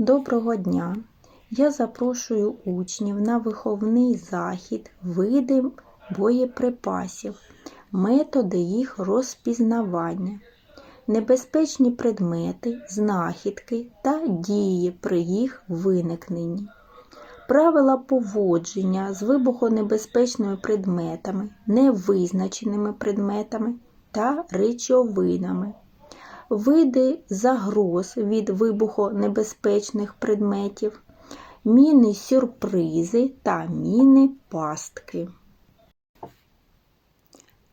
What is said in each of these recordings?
Доброго дня! Я запрошую учнів на виховний захід види боєприпасів, методи їх розпізнавання, небезпечні предмети, знахідки та дії при їх виникненні, правила поводження з вибухонебезпечними предметами, невизначеними предметами та речовинами види загроз від вибухонебезпечних предметів, міни сюрпризи та міни пастки.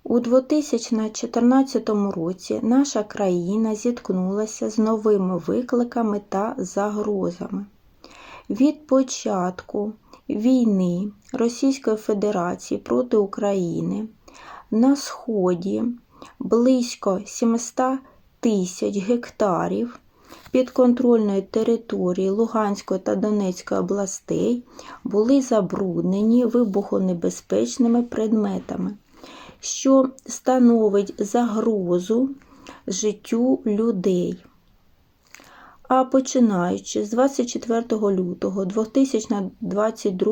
У 2014 році наша країна зіткнулася з новими викликами та загрозами. Від початку війни Російської Федерації проти України на Сході близько 700 тисяч гектарів підконтрольної території Луганської та Донецької областей були забруднені вибухонебезпечними предметами, що становить загрозу життю людей. А починаючи з 24 лютого 2022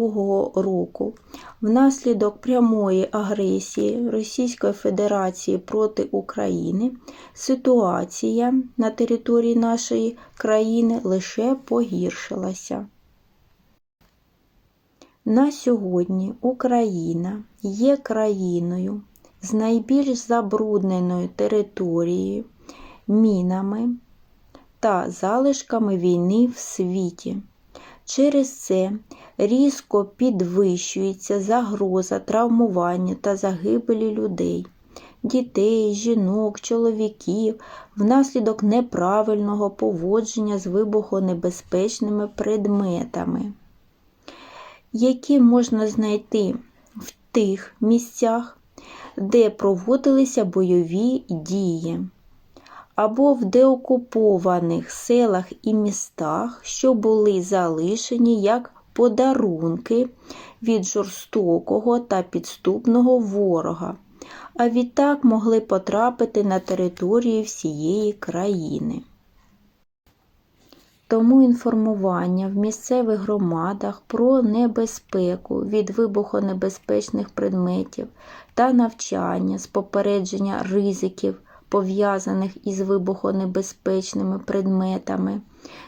року, внаслідок прямої агресії Російської Федерації проти України, ситуація на території нашої країни лише погіршилася. На сьогодні Україна є країною з найбільш забрудненою територією, мінами та залишками війни в світі. Через це різко підвищується загроза травмування та загибелі людей, дітей, жінок, чоловіків внаслідок неправильного поводження з вибухонебезпечними предметами, які можна знайти в тих місцях, де проводилися бойові дії або в деокупованих селах і містах, що були залишені як подарунки від жорстокого та підступного ворога, а відтак могли потрапити на територію всієї країни. Тому інформування в місцевих громадах про небезпеку від вибухонебезпечних предметів та навчання з попередження ризиків пов'язаних із вибухонебезпечними предметами,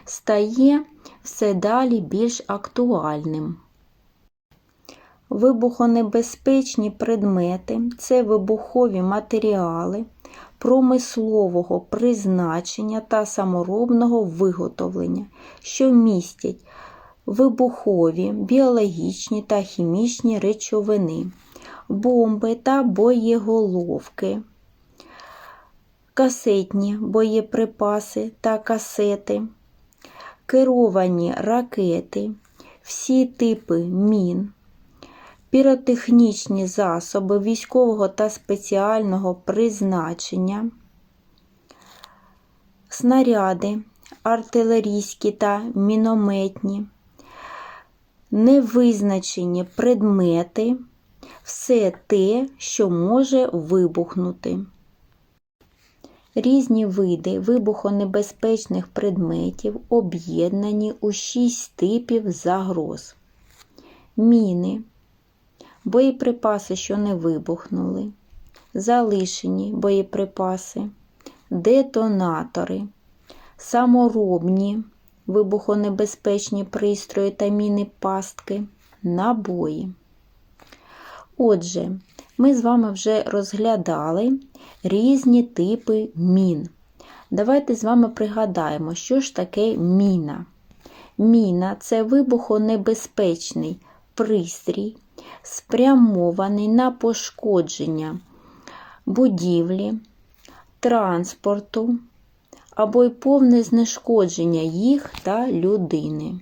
стає все далі більш актуальним. Вибухонебезпечні предмети це вибухові матеріали промислового призначення та саморобного виготовлення, що містять вибухові, біологічні та хімічні речовини, бомби та боєголовки касетні боєприпаси та касети, керовані ракети, всі типи мін, піротехнічні засоби військового та спеціального призначення, снаряди артилерійські та мінометні, невизначені предмети, все те, що може вибухнути. Різні види вибухонебезпечних предметів об'єднані у шість типів загроз. Міни, боєприпаси, що не вибухнули, залишені боєприпаси, детонатори, саморобні вибухонебезпечні пристрої та міни пастки, набої. Отже, ми з вами вже розглядали різні типи мін. Давайте з вами пригадаємо, що ж таке міна. Міна це вибухонебезпечний пристрій, спрямований на пошкодження будівлі, транспорту або й повне знешкодження їх та людини.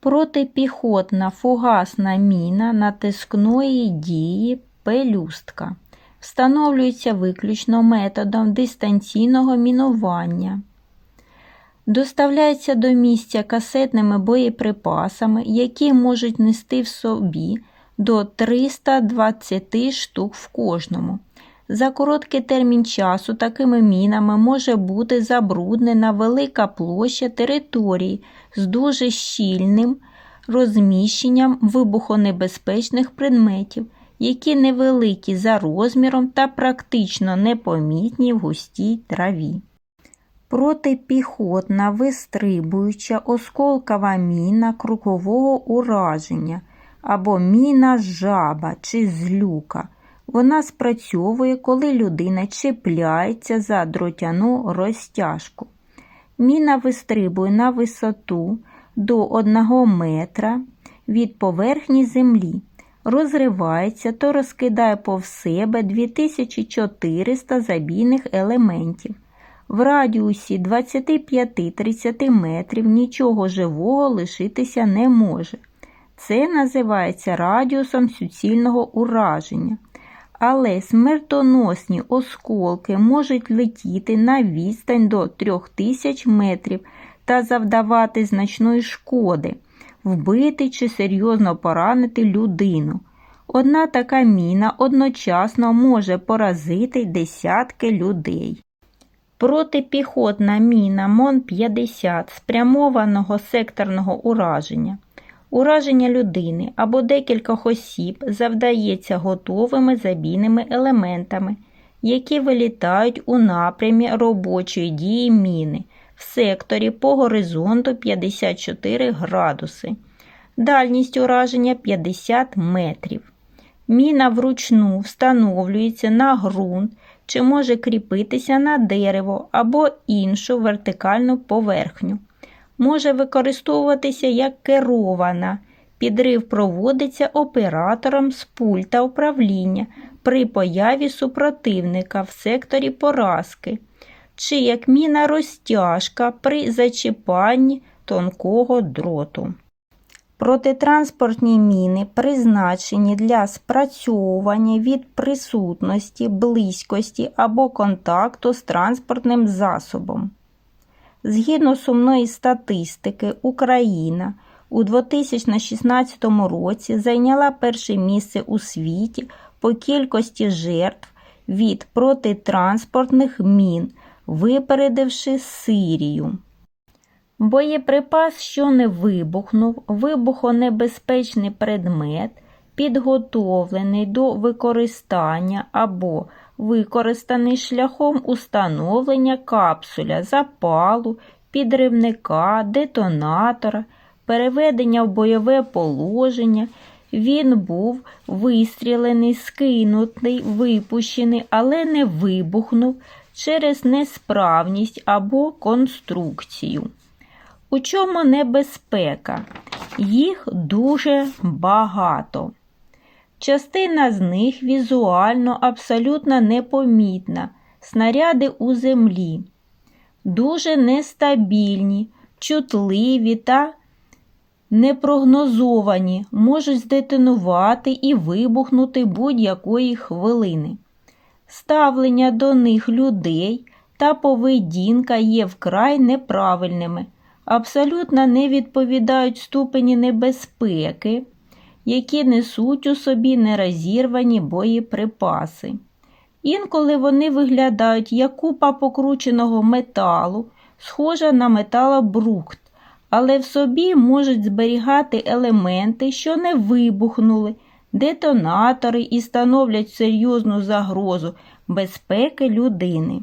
Протипіхотна фугасна міна натискної дії пелюстка встановлюється виключно методом дистанційного мінування. Доставляється до місця касетними боєприпасами, які можуть нести в собі до 320 штук в кожному, За короткий термін часу такими мінами може бути забруднена велика площа території з дуже щільним розміщенням вибухонебезпечних предметів, які невеликі за розміром та практично непомітні в густій траві. Протипіхотна вистрибуюча осколкова міна кругового ураження або міна жаба чи злюка. Вона спрацьовує, коли людина чіпляється за дротяну розтяжку. Міна вистрибує на висоту до 1 метра від поверхні землі, розривається то розкидає повз себе 2400 забійних елементів. В радіусі 25-30 метрів нічого живого лишитися не може. Це називається радіусом суцільного ураження. Але смертоносні осколки можуть летіти на відстань до 3000 метрів та завдавати значної шкоди, вбити чи серйозно поранити людину. Одна така міна одночасно може поразити десятки людей. Протипіхотна міна МОН-50 спрямованого секторного ураження. Ураження людини або декількох осіб завдається готовими забійними елементами, які вилітають у напрямі робочої дії міни в секторі по горизонту 54 градуси. Дальність ураження 50 метрів. Міна вручну встановлюється на ґрунт чи може кріпитися на дерево або іншу вертикальну поверхню. Може використовуватися як керована. Підрив проводиться оператором з пульта управління при появі супротивника в секторі поразки, чи як міна розтяжка при зачіпанні тонкого дроту. Протитранспортні міни призначені для спрацьовування від присутності, близькості або контакту з транспортним засобом. Згідно сумної статистики, Україна у 2016 році зайняла перше місце у світі по кількості жертв від протитранспортних мін, випередивши Сирію. Боєприпас, що не вибухнув, вибухонебезпечний предмет, підготовлений до використання або використаний шляхом установлення капсуля, запалу, підривника, детонатора, переведення в бойове положення. Він був вистрілений, скинутий, випущений, але не вибухнув через несправність або конструкцію. У чому небезпека? Їх дуже багато. Частина з них візуально абсолютно непомітна, снаряди у землі, дуже нестабільні, чутливі та непрогнозовані, можуть здетонувати і вибухнути будь-якої хвилини. Ставлення до них людей та поведінка є вкрай неправильними, абсолютно не відповідають ступені небезпеки які несуть у собі нерозірвані боєприпаси. Інколи вони виглядають як купа покрученого металу, схожа на металобрухт, але в собі можуть зберігати елементи, що не вибухнули, детонатори і становлять серйозну загрозу безпеки людини.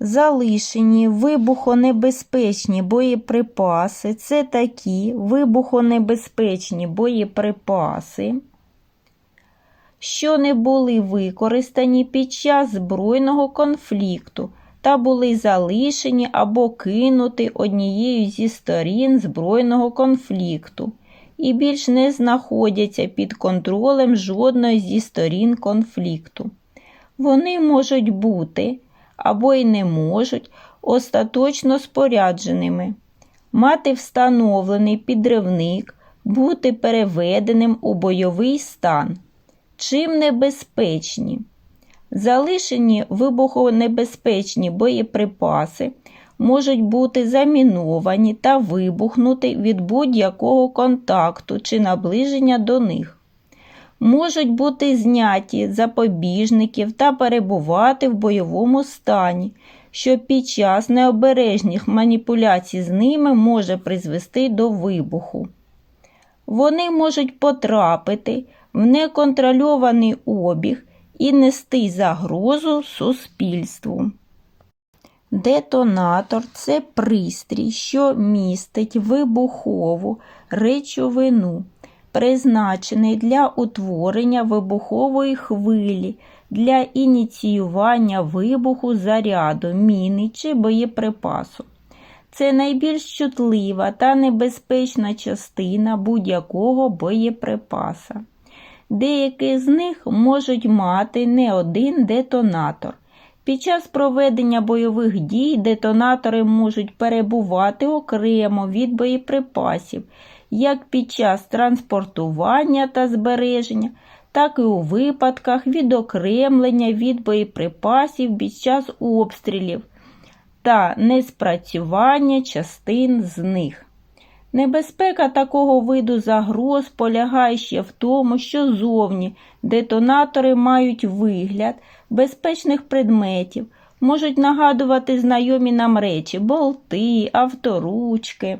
Залишені вибухонебезпечні боєприпаси це такі вибухонебезпечні боєприпаси, що не були використані під час збройного конфлікту та були залишені або кинуті однією зі сторін збройного конфлікту і більш не знаходяться під контролем жодної зі сторін конфлікту. Вони можуть бути або й не можуть остаточно спорядженими, мати встановлений підривник, бути переведеним у бойовий стан. Чим небезпечні? Залишені вибухонебезпечні боєприпаси можуть бути заміновані та вибухнути від будь-якого контакту чи наближення до них. можуть бути зняті запобіжників та перебувати в бойовому стані, що під час необережних маніпуляцій з ними може призвести до вибуху. Вони можуть потрапити в неконтрольований обіг і нести загрозу суспільству. Детонатор це пристрій, що містить вибухову речовину, призначений для утворення вибухової хвилі для ініціювання вибуху заряду, міни чи боєприпасу. Це найбільш чутлива та небезпечна частина будь-якого боєприпаса. Деякі з них можуть мати не один детонатор. Під час проведення бойових дій детонатори можуть перебувати окремо від боєприпасів, як під час транспортування та збереження, так і у випадках відокремлення від боєприпасів під час обстрілів та неспрацювання частин з них. Небезпека такого виду загроз полягає ще в тому, що зовні детонатори мають вигляд безпечних предметів, можуть нагадувати знайомі нам речі, болти, авторучки.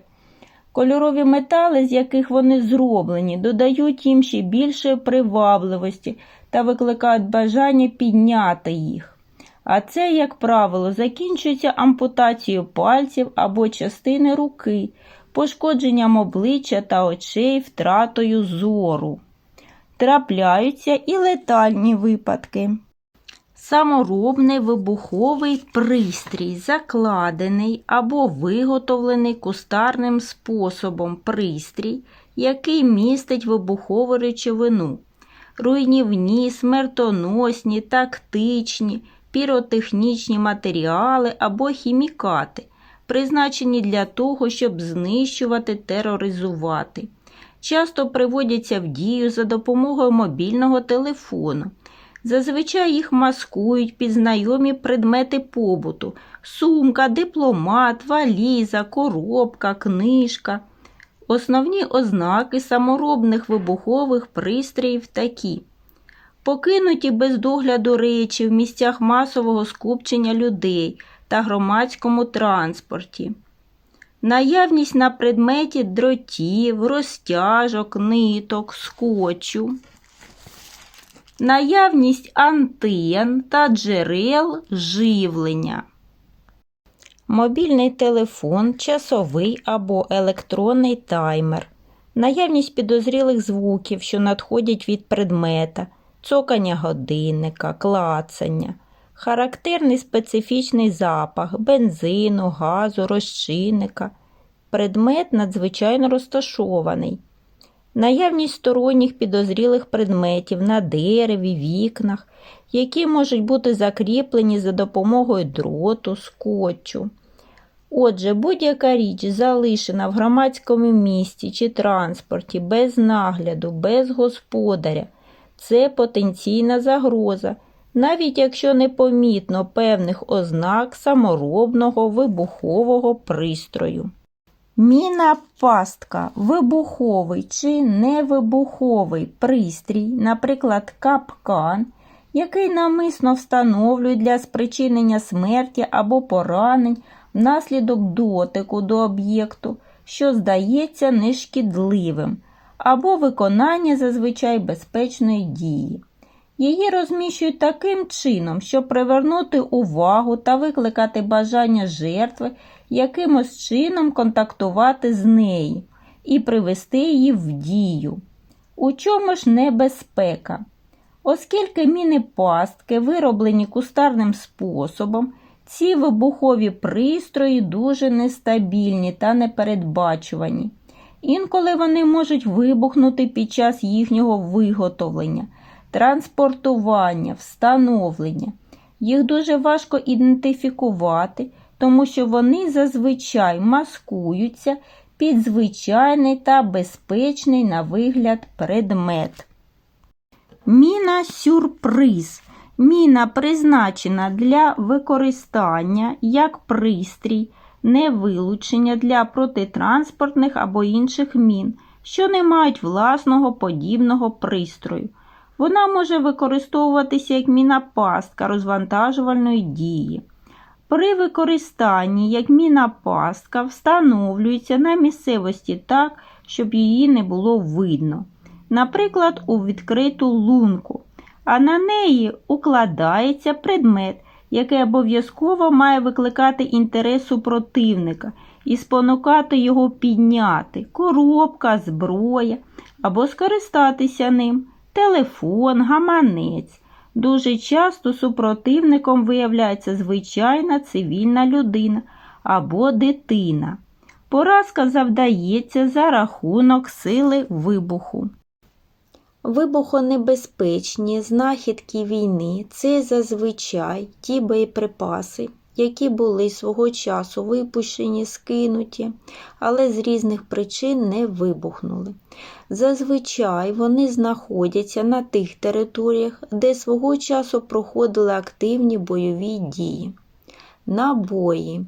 Кольорові метали, з яких вони зроблені, додають їм ще більше привабливості та викликають бажання підняти їх. А це, як правило, закінчується ампутацією пальців або частини руки, пошкодженням обличчя та очей, втратою зору. Трапляються і летальні випадки. Саморобний вибуховий пристрій, закладений або виготовлений кустарним способом пристрій, який містить вибухову речовину, руйнівні, смертоносні, тактичні, піротехнічні матеріали або хімікати, призначені для того, щоб знищувати, тероризувати. Часто приводяться в дію за допомогою мобільного телефону. Зазвичай їх маскують під знайомі предмети побуту: сумка, дипломат, валіза, коробка, книжка. Основні ознаки саморобних вибухових пристроїв такі: покинуті без догляду речі в місцях масового скупчення людей та громадському транспорті. Наявність на предметі дротів, розтяжок, ниток, скотчу наявність антен та джерел живлення. Мобільний телефон, часовий або електронний таймер, наявність підозрілих звуків, що надходять від предмета, цокання годинника, клацання, характерний специфічний запах бензину, газу, розчинника. Предмет надзвичайно розташований. Наявність сторонніх підозрілих предметів на дереві, вікнах, які можуть бути закріплені за допомогою дроту, скотчу. Отже, будь-яка річ, залишена в громадському місті чи транспорті без нагляду, без господаря, це потенційна загроза, навіть якщо непомітно певних ознак саморобного вибухового пристрою. Міна пастка вибуховий чи невибуховий пристрій, наприклад, капкан, який намисно встановлюють для спричинення смерті або поранень внаслідок дотику до об'єкту, що здається нешкідливим, або виконання зазвичай безпечної дії. Її розміщують таким чином, щоб привернути увагу та викликати бажання жертви якимось чином контактувати з нею і привести її в дію. У чому ж небезпека? Оскільки міни пастки вироблені кустарним способом, ці вибухові пристрої дуже нестабільні та непередбачувані. Інколи вони можуть вибухнути під час їхнього виготовлення, транспортування, встановлення. Їх дуже важко ідентифікувати, тому що вони зазвичай маскуються під звичайний та безпечний на вигляд предмет. Міна сюрприз. Міна призначена для використання як пристрій, не вилучення для протитранспортних або інших мін, що не мають власного подібного пристрою. Вона може використовуватися як міна-пастка розвантажувальної дії. При використанні як міна-пастка встановлюється на місцевості так, щоб її не було видно. Наприклад, у відкриту лунку, а на неї укладається предмет, який обов'язково має викликати інтерес супротивника і спонукати його підняти коробка, зброя або скористатися ним, телефон, гаманець. Дуже часто супротивником виявляється звичайна цивільна людина або дитина. Поразка завдається за рахунок сили вибуху. Вибухонебезпечні знахідки війни це зазвичай ті боєприпаси, які були свого часу випущені, скинуті, але з різних причин не вибухнули. Зазвичай вони знаходяться на тих територіях, де свого часу проходили активні бойові дії. Набої.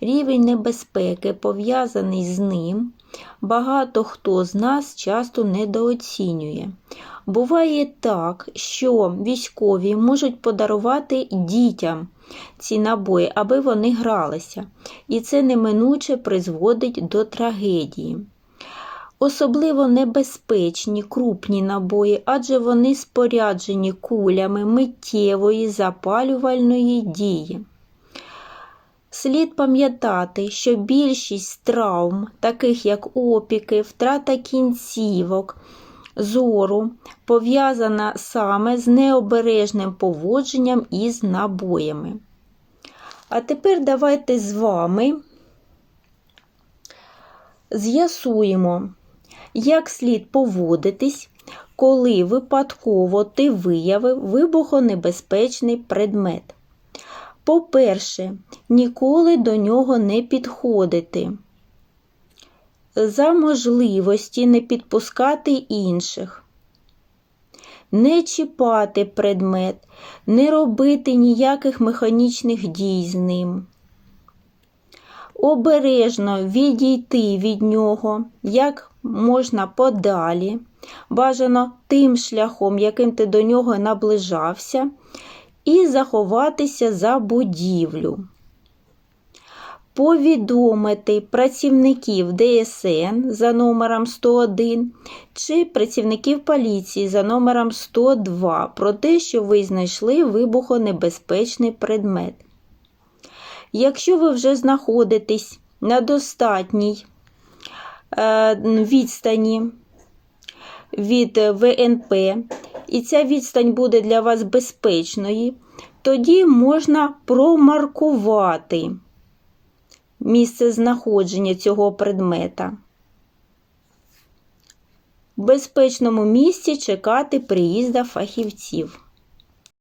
Рівень небезпеки, пов'язаний з ним, багато хто з нас часто недооцінює. Буває так, що військові можуть подарувати дітям ці набої, аби вони гралися, і це неминуче призводить до трагедії. Особливо небезпечні крупні набої, адже вони споряджені кулями миттєвої запалювальної дії. Слід пам'ятати, що більшість травм, таких як опіки, втрата кінцівок, зору, пов'язана саме з необережним поводженням із набоями. А тепер давайте з вами з'ясуємо, як слід поводитись, коли випадково ти виявив вибухонебезпечний предмет. По-перше, ніколи до нього не підходити. За можливості не підпускати інших, не чіпати предмет, не робити ніяких механічних дій з ним. Обережно відійти від нього як можна подалі, бажано тим шляхом, яким ти до нього наближався, і заховатися за будівлю. Повідомити працівників ДСН за номером 101 чи працівників поліції за номером 102 про те, що ви знайшли вибухонебезпечний предмет. Якщо ви вже знаходитесь на достатній е, відстані від ВНП, і ця відстань буде для вас безпечною, тоді можна промаркувати місце знаходження цього предмета. В безпечному місці чекати приїзда фахівців.